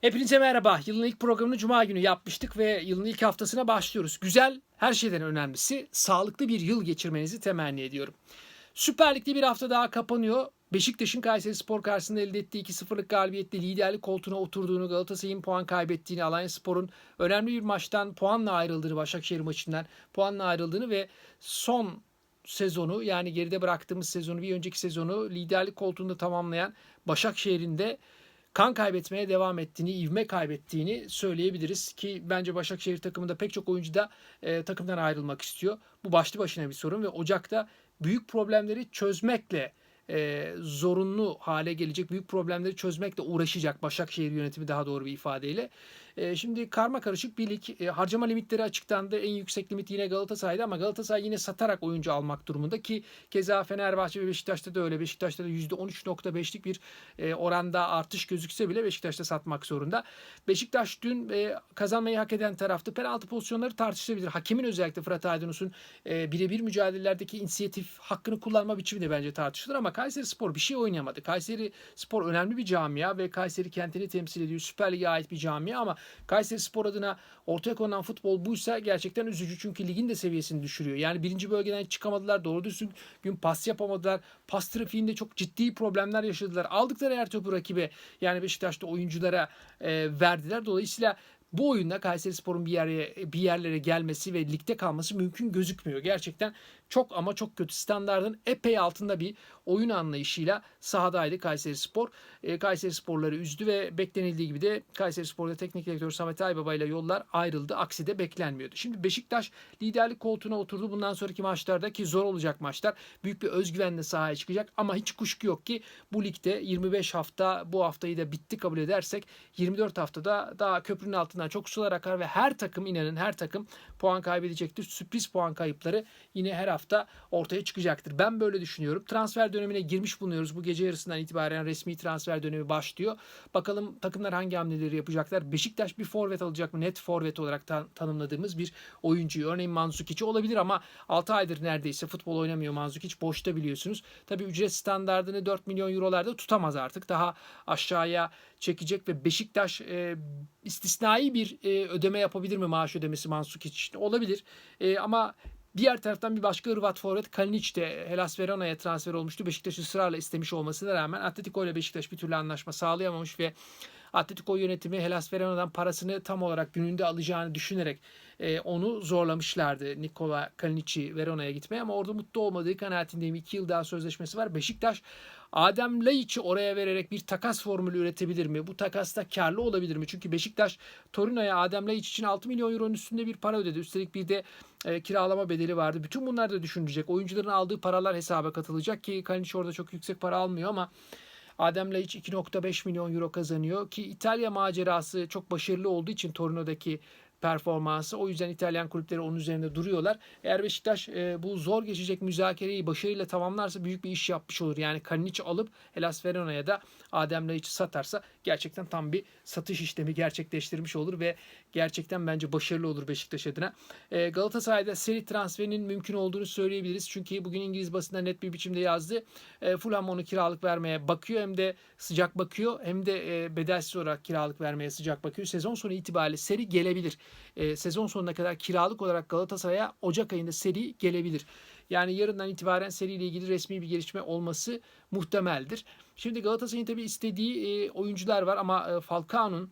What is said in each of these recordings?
Hepinize merhaba. Yılın ilk programını Cuma günü yapmıştık ve yılın ilk haftasına başlıyoruz. Güzel, her şeyden önemlisi sağlıklı bir yıl geçirmenizi temenni ediyorum. Süper Lig'de bir hafta daha kapanıyor. Beşiktaş'ın Kayseri Spor karşısında elde ettiği 2-0'lık galibiyetle liderlik koltuğuna oturduğunu, Galatasaray'ın puan kaybettiğini, Alanya Spor'un önemli bir maçtan puanla ayrıldığını, Başakşehir maçından puanla ayrıldığını ve son sezonu yani geride bıraktığımız sezonu bir önceki sezonu liderlik koltuğunda tamamlayan Başakşehir'in de kan kaybetmeye devam ettiğini, ivme kaybettiğini söyleyebiliriz ki bence Başakşehir takımında pek çok oyuncu da e, takımdan ayrılmak istiyor. Bu başlı başına bir sorun ve Ocak'ta büyük problemleri çözmekle e, zorunlu hale gelecek büyük problemleri çözmekle uğraşacak Başakşehir yönetimi daha doğru bir ifadeyle. E, şimdi karma karışık bir lig. E, harcama limitleri açıklandı. En yüksek limit yine Galatasaray'da ama Galatasaray yine satarak oyuncu almak durumunda ki keza Fenerbahçe ve Beşiktaş'ta da öyle. Beşiktaş'ta da %13.5'lik bir e, oranda artış gözükse bile Beşiktaş'ta satmak zorunda. Beşiktaş dün e, kazanmayı hak eden taraftı. Penaltı pozisyonları tartışılabilir. Hakemin özellikle Fırat Aydınus'un e, birebir mücadelelerdeki inisiyatif hakkını kullanma biçimi de bence tartışılır ama Kayseri Spor bir şey oynayamadı. Kayseri Spor önemli bir camia ve Kayseri kentini temsil ediyor. Süper Lig'e ait bir camia ama Kayseri Spor adına ortaya konulan futbol buysa gerçekten üzücü. Çünkü ligin de seviyesini düşürüyor. Yani birinci bölgeden çıkamadılar. Doğru düzgün gün pas yapamadılar. Pas trafiğinde çok ciddi problemler yaşadılar. Aldıkları her topu rakibe yani Beşiktaş'ta oyunculara e, verdiler. Dolayısıyla bu oyunda Kayseri Spor'un bir yere bir yerlere gelmesi ve ligde kalması mümkün gözükmüyor. Gerçekten çok ama çok kötü standardın epey altında bir oyun anlayışıyla sahadaydı Kayseri Spor. E, Kayseri Sporları üzdü ve beklenildiği gibi de Kayseri Spor'da teknik direktör Samet Aybaba ile yollar ayrıldı. Aksi de beklenmiyordu. Şimdi Beşiktaş liderlik koltuğuna oturdu. Bundan sonraki maçlarda ki zor olacak maçlar. Büyük bir özgüvenle sahaya çıkacak ama hiç kuşku yok ki bu ligde 25 hafta bu haftayı da bitti kabul edersek 24 haftada daha köprünün altından çok sular akar ve her takım inanın her takım puan kaybedecektir. Sürpriz puan kayıpları yine her hafta ortaya çıkacaktır. Ben böyle düşünüyorum. Transfer dönemine girmiş bulunuyoruz. Bu gece yarısından itibaren resmi transfer dönemi başlıyor. Bakalım takımlar hangi hamleleri yapacaklar. Beşiktaş bir forvet alacak mı? Net forvet olarak ta- tanımladığımız bir oyuncuyu. Örneğin Manzukic olabilir ama 6 aydır neredeyse futbol oynamıyor Manzukic. Boşta biliyorsunuz. Tabii ücret standartını 4 milyon eurolarda tutamaz artık. Daha aşağıya çekecek ve Beşiktaş e, istisnai bir e, ödeme yapabilir mi maaş ödemesi Mansukic için? Olabilir. E, ama Diğer taraftan bir başka Hırvat forvet Kalinic de Hellas Verona'ya transfer olmuştu. Beşiktaş ısrarla istemiş olmasına rağmen Atletico ile Beşiktaş bir türlü anlaşma sağlayamamış ve Atletico yönetimi Hellas Verona'dan parasını tam olarak gününde alacağını düşünerek e, onu zorlamışlardı. Nikola Kalinic'i Verona'ya gitmeye ama orada mutlu olmadığı kanaatindeyim. İki yıl daha sözleşmesi var. Beşiktaş Adem Laiç'i oraya vererek bir takas formülü üretebilir mi? Bu takasta karlı olabilir mi? Çünkü Beşiktaş Torino'ya Adem Laiç için 6 milyon euronun üstünde bir para ödedi. Üstelik bir de e, kiralama bedeli vardı. Bütün bunlar da düşünülecek. Oyuncuların aldığı paralar hesaba katılacak ki Kalinic orada çok yüksek para almıyor ama Adem Laiç 2.5 milyon euro kazanıyor ki İtalya macerası çok başarılı olduğu için Torino'daki performansı. O yüzden İtalyan kulüpleri onun üzerinde duruyorlar. Eğer Beşiktaş e, bu zor geçecek müzakereyi başarıyla tamamlarsa büyük bir iş yapmış olur. Yani Kalinic alıp Hellas Verona'ya da Adem Laiç'i satarsa gerçekten tam bir satış işlemi gerçekleştirmiş olur ve gerçekten bence başarılı olur Beşiktaş adına. E, Galatasaray'da seri transferinin mümkün olduğunu söyleyebiliriz. Çünkü bugün İngiliz basında net bir biçimde yazdı. E, Fulham onu kiralık vermeye bakıyor hem de sıcak bakıyor hem de e, bedelsiz olarak kiralık vermeye sıcak bakıyor. Sezon sonu itibariyle seri gelebilir. E, sezon sonuna kadar kiralık olarak Galatasaray'a Ocak ayında seri gelebilir. Yani yarından itibaren seriyle ilgili resmi bir gelişme olması muhtemeldir. Şimdi Galatasaray'ın tabii istediği e, oyuncular var ama e, Falcao'nun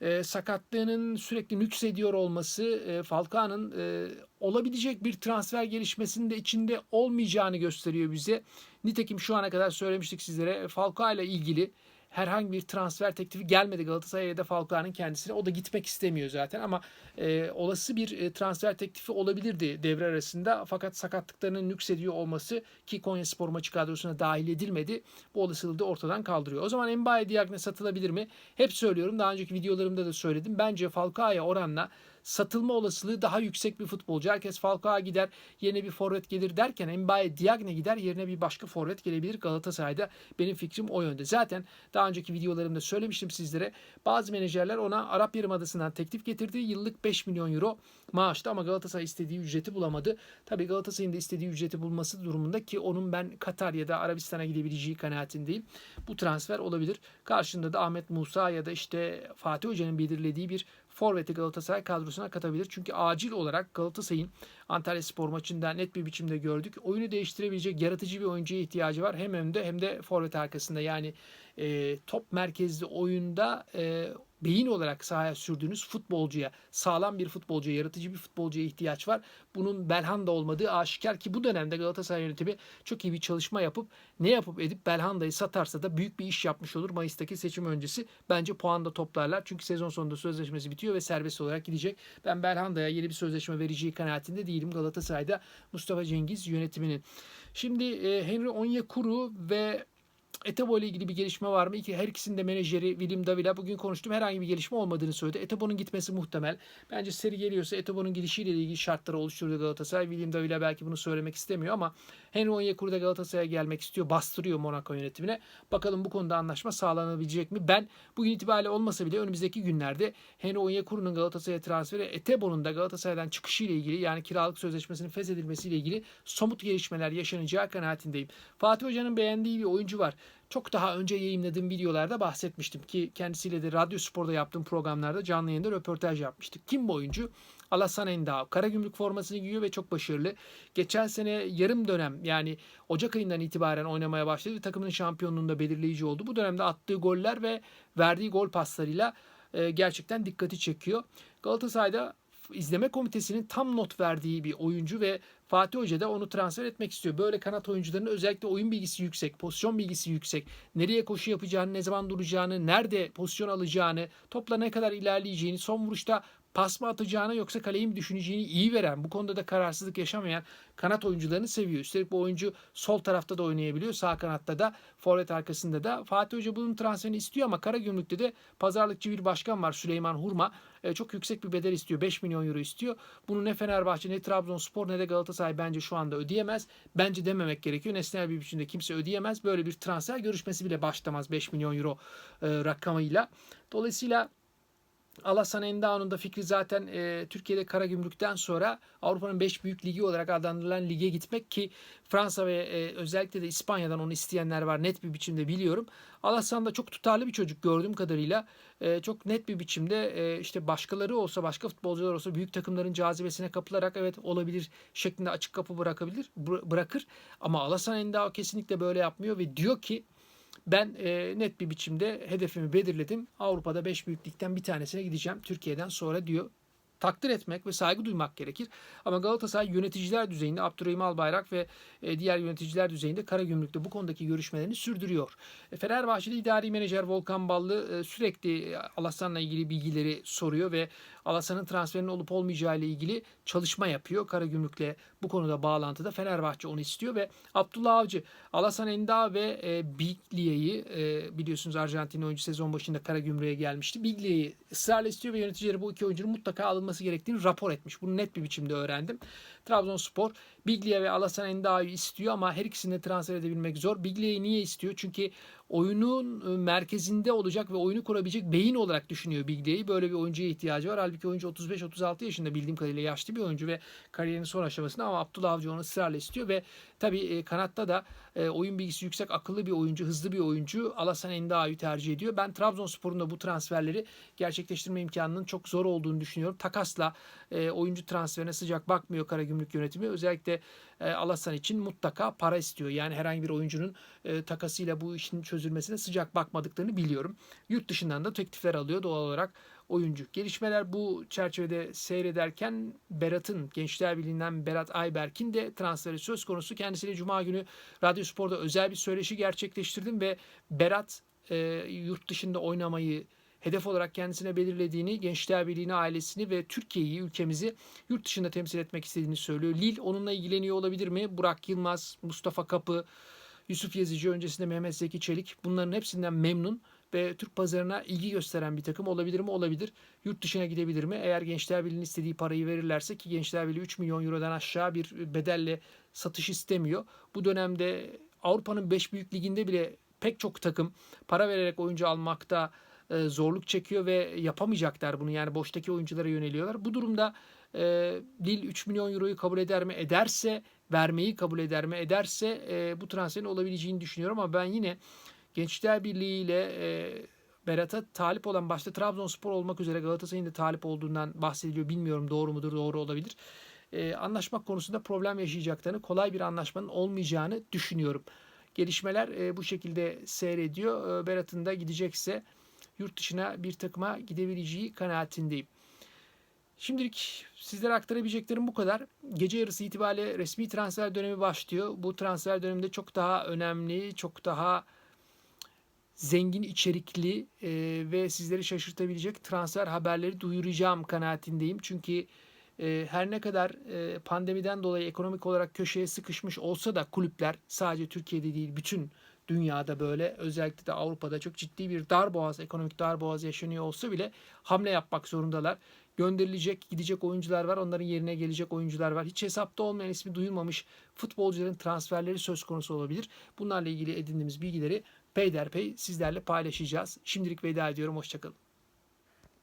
e, sakatlığının sürekli nüksediyor olması e, Falcao'nun e, olabilecek bir transfer gelişmesinin de içinde olmayacağını gösteriyor bize. Nitekim şu ana kadar söylemiştik sizlere Falcao ile ilgili herhangi bir transfer teklifi gelmedi Galatasaray'a ya da Falcao'nun kendisine. O da gitmek istemiyor zaten ama e, olası bir e, transfer teklifi olabilirdi devre arasında. Fakat sakatlıklarının nüksediyor olması ki Konya Spor maçı kadrosuna dahil edilmedi. Bu olasılığı da ortadan kaldırıyor. O zaman Mbaye Diagne satılabilir mi? Hep söylüyorum. Daha önceki videolarımda da söyledim. Bence Falcao'ya oranla satılma olasılığı daha yüksek bir futbolcu. Herkes Falcao gider, yerine bir forvet gelir derken Mbaye Diagne gider, yerine bir başka forvet gelebilir Galatasaray'da. Benim fikrim o yönde. Zaten daha önceki videolarımda söylemiştim sizlere. Bazı menajerler ona Arap Yarımadası'ndan teklif getirdi. Yıllık 5 milyon euro maaştı ama Galatasaray istediği ücreti bulamadı. Tabii Galatasaray'ın da istediği ücreti bulması durumunda ki onun ben Katar ya da Arabistan'a gidebileceği kanaatindeyim. Bu transfer olabilir. Karşında da Ahmet Musa ya da işte Fatih Hoca'nın belirlediği bir forveti Galatasaray kadrosuna katabilir. Çünkü acil olarak Galatasaray'ın Antalya Spor maçında net bir biçimde gördük. Oyunu değiştirebilecek yaratıcı bir oyuncuya ihtiyacı var. Hem önde hem de forvet arkasında. Yani e, top merkezli oyunda e, beyin olarak sahaya sürdüğünüz futbolcuya, sağlam bir futbolcuya, yaratıcı bir futbolcuya ihtiyaç var. Bunun Belhanda olmadığı aşikar ki bu dönemde Galatasaray yönetimi çok iyi bir çalışma yapıp ne yapıp edip Belhanda'yı satarsa da büyük bir iş yapmış olur Mayıs'taki seçim öncesi. Bence puan da toplarlar. Çünkü sezon sonunda sözleşmesi bitiyor ve serbest olarak gidecek. Ben Belhanda'ya yeni bir sözleşme vereceği kanaatinde değilim Galatasaray'da Mustafa Cengiz yönetiminin. Şimdi e, Henry Onyekuru ve Etebo ile ilgili bir gelişme var mı? İki, her ikisinin de menajeri William Davila bugün konuştum. Herhangi bir gelişme olmadığını söyledi. Etebo'nun gitmesi muhtemel. Bence seri geliyorsa Etebo'nun gidişiyle ilgili şartları oluşturdu Galatasaray. William Davila belki bunu söylemek istemiyor ama Henry Onyekuru da Galatasaray'a gelmek istiyor. Bastırıyor Monaco yönetimine. Bakalım bu konuda anlaşma sağlanabilecek mi? Ben bugün itibariyle olmasa bile önümüzdeki günlerde Henry Onyekuru'nun Galatasaray'a transferi, Etebo'nun da Galatasaray'dan çıkışıyla ilgili yani kiralık sözleşmesinin feshedilmesiyle ilgili somut gelişmeler yaşanacağı kanaatindeyim. Fatih Hoca'nın beğendiği bir oyuncu var. Çok daha önce yayınladığım videolarda bahsetmiştim ki kendisiyle de Radyo Spor'da yaptığım programlarda canlı yayında röportaj yapmıştık. Kim bu oyuncu? Alasan Endao. Karagümrük formasını giyiyor ve çok başarılı. Geçen sene yarım dönem yani Ocak ayından itibaren oynamaya başladı. Takımın şampiyonluğunda belirleyici oldu. Bu dönemde attığı goller ve verdiği gol paslarıyla e, gerçekten dikkati çekiyor. Galatasaray'da izleme komitesinin tam not verdiği bir oyuncu ve Fatih Hoca da onu transfer etmek istiyor. Böyle kanat oyuncularının özellikle oyun bilgisi yüksek, pozisyon bilgisi yüksek, nereye koşu yapacağını, ne zaman duracağını, nerede pozisyon alacağını, topla ne kadar ilerleyeceğini, son vuruşta pas mı atacağını yoksa kaleyi mi düşüneceğini iyi veren, bu konuda da kararsızlık yaşamayan kanat oyuncularını seviyor. Üstelik bu oyuncu sol tarafta da oynayabiliyor, sağ kanatta da, forvet arkasında da. Fatih Hoca bunun transferini istiyor ama Karagümrük'te de pazarlıkçı bir başkan var Süleyman Hurma. E, çok yüksek bir bedel istiyor. 5 milyon euro istiyor. Bunu ne Fenerbahçe ne Trabzonspor ne de Galatasaray bence şu anda ödeyemez. Bence dememek gerekiyor. Nesnel bir biçimde kimse ödeyemez. Böyle bir transfer görüşmesi bile başlamaz 5 milyon euro e, rakamıyla. Dolayısıyla Alasan Endao'nun da fikri zaten e, Türkiye'de Karagümrük'ten sonra Avrupa'nın 5 büyük ligi olarak adlandırılan lige gitmek ki Fransa ve e, özellikle de İspanya'dan onu isteyenler var. Net bir biçimde biliyorum. Alasan da çok tutarlı bir çocuk gördüğüm kadarıyla. E, çok net bir biçimde e, işte başkaları olsa başka futbolcular olsa büyük takımların cazibesine kapılarak evet olabilir şeklinde açık kapı bırakabilir bırakır. Ama Alasan Endao kesinlikle böyle yapmıyor ve diyor ki ben e, net bir biçimde hedefimi belirledim. Avrupa'da 5 büyüklükten bir tanesine gideceğim Türkiye'den sonra diyor takdir etmek ve saygı duymak gerekir. Ama Galatasaray yöneticiler düzeyinde Abdurrahim Albayrak ve e, diğer yöneticiler düzeyinde Karagümrük'te bu konudaki görüşmelerini sürdürüyor. E, Fenerbahçe'de idari menajer Volkan Ballı e, sürekli Alasan'la ilgili bilgileri soruyor ve Alasan'ın transferinin olup olmayacağı ile ilgili çalışma yapıyor. Karagümrük'le bu konuda bağlantıda Fenerbahçe onu istiyor ve Abdullah Avcı, Alasan Enda ve Biglia'yı biliyorsunuz Arjantin oyuncu sezon başında Karagümrük'e gelmişti. Biglia'yı ısrarla istiyor ve yöneticileri bu iki oyuncunun mutlaka alınması gerektiğini rapor etmiş. Bunu net bir biçimde öğrendim. Trabzonspor Biglia ve Alasan Endao'yu istiyor ama her ikisini de transfer edebilmek zor. Biglia'yı niye istiyor? Çünkü oyunun ıı, merkezinde olacak ve oyunu kurabilecek beyin olarak düşünüyor Biglia'yı. Böyle bir oyuncuya ihtiyacı var. Halbuki oyuncu 35-36 yaşında bildiğim kadarıyla yaşlı bir oyuncu ve kariyerinin son aşamasında ama Abdullah Avcı onu ısrarla istiyor ve tabii e, kanatta da e, oyun bilgisi yüksek, akıllı bir oyuncu, hızlı bir oyuncu Alasan Endao'yu tercih ediyor. Ben Trabzonspor'un da bu transferleri gerçekleştirme imkanının çok zor olduğunu düşünüyorum. Takasla e, oyuncu transferine sıcak bakmıyor Karagümrük yönetimi. Özellikle e, Alasan için mutlaka para istiyor. Yani herhangi bir oyuncunun e, takasıyla bu işin çözülmesine sıcak bakmadıklarını biliyorum. Yurt dışından da teklifler alıyor doğal olarak oyuncu. Gelişmeler bu çerçevede seyrederken Berat'ın, Gençler Birliği'nden Berat Ayberk'in de transferi söz konusu. Kendisiyle Cuma günü Radyo Spor'da özel bir söyleşi gerçekleştirdim ve Berat e, yurt dışında oynamayı hedef olarak kendisine belirlediğini, Gençler Birliği'ni, ailesini ve Türkiye'yi, ülkemizi yurt dışında temsil etmek istediğini söylüyor. Lil onunla ilgileniyor olabilir mi? Burak Yılmaz, Mustafa Kapı, Yusuf Yazıcı öncesinde Mehmet Zeki Çelik bunların hepsinden memnun ve Türk pazarına ilgi gösteren bir takım olabilir mi? Olabilir. Yurt dışına gidebilir mi? Eğer Gençler Birliği'nin istediği parayı verirlerse ki Gençler Birliği 3 milyon eurodan aşağı bir bedelle satış istemiyor. Bu dönemde Avrupa'nın 5 büyük liginde bile pek çok takım para vererek oyuncu almakta e, zorluk çekiyor ve yapamayacaklar bunu. Yani boştaki oyunculara yöneliyorlar. Bu durumda e, Lille 3 milyon euroyu kabul eder mi? Ederse vermeyi kabul eder mi? Ederse e, bu transferin olabileceğini düşünüyorum ama ben yine Gençler Birliği ile e, Berat'a talip olan başta Trabzonspor olmak üzere Galatasaray'ın da talip olduğundan bahsediliyor. Bilmiyorum doğru mudur? Doğru olabilir. E, anlaşmak konusunda problem yaşayacaklarını, kolay bir anlaşmanın olmayacağını düşünüyorum. Gelişmeler e, bu şekilde seyrediyor. E, Berat'ın da gidecekse yurt dışına bir takıma gidebileceği kanaatindeyim. Şimdilik sizlere aktarabileceklerim bu kadar. Gece yarısı itibariyle resmi transfer dönemi başlıyor. Bu transfer döneminde çok daha önemli, çok daha zengin içerikli e, ve sizleri şaşırtabilecek transfer haberleri duyuracağım kanaatindeyim. Çünkü e, her ne kadar e, pandemiden dolayı ekonomik olarak köşeye sıkışmış olsa da kulüpler sadece Türkiye'de değil bütün dünyada böyle özellikle de Avrupa'da çok ciddi bir darboğaz, ekonomik darboğaz yaşanıyor olsa bile hamle yapmak zorundalar. Gönderilecek, gidecek oyuncular var. Onların yerine gelecek oyuncular var. Hiç hesapta olmayan ismi duyulmamış futbolcuların transferleri söz konusu olabilir. Bunlarla ilgili edindiğimiz bilgileri peyderpey sizlerle paylaşacağız. Şimdilik veda ediyorum. Hoşçakalın.